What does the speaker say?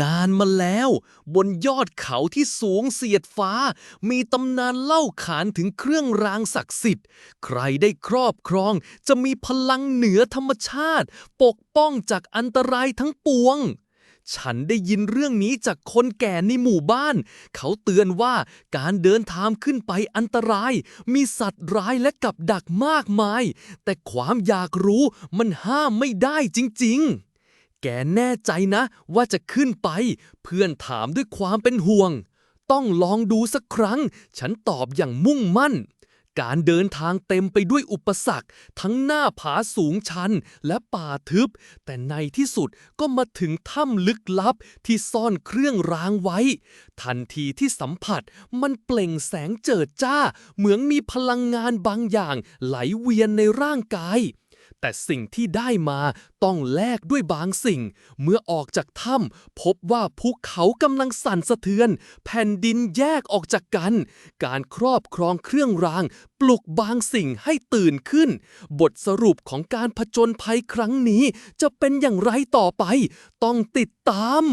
นานมาแล้ว บนยอดเขาที่สูงเสียดฟ้า มีตำนานเล่าขานถึงเครื่องรางศักดิ์สิทธิ์ ใครได้ครอบครอง จะมีพลังเหนือธรรมชาติ ปกป้องจากอันตรายทั้งปวง ฉันได้ยินเรื่องนี้จากคนแก่ในหมู่บ้าน เขาเตือนว่าการเดินทางขึ้นไปอันตราย มีสัตว์ร้ายและกับดักมากมาย แต่ความอยากรู้มันห้ามไม่ได้จริง ๆ แกแน่ใจนะว่าจะขึ้นไป เพื่อนถามด้วยความเป็นห่วง ต้องลองดูสักครั้ง ฉันตอบอย่างมุ่งมั่น การเดินทางเต็มไปด้วยอุปสรรค ทั้งหน้าผาสูงชันและป่าทึบ แต่ในที่สุดก็มาถึงถ้ำลึกลับที่ซ่อนเครื่องรางไว้ ทันทีที่สัมผัสมันเปล่งแสงเจิดจ้า เหมือนมีพลังงานบางอย่างไหลเวียนในร่างกาย แต่สิ่งที่ได้มาต้องแลกด้วยบางสิ่ง เมื่อออกจากถ้ำพบว่าภูเขากำลังสั่นสะเทือน แผ่นดินแยกออกจากกัน การครอบครองเครื่องราง ปลุกบางสิ่งให้ตื่นขึ้น บทสรุปของการผจญภัยครั้งนี้ จะเป็นอย่างไรต่อไป ต้องติดตาม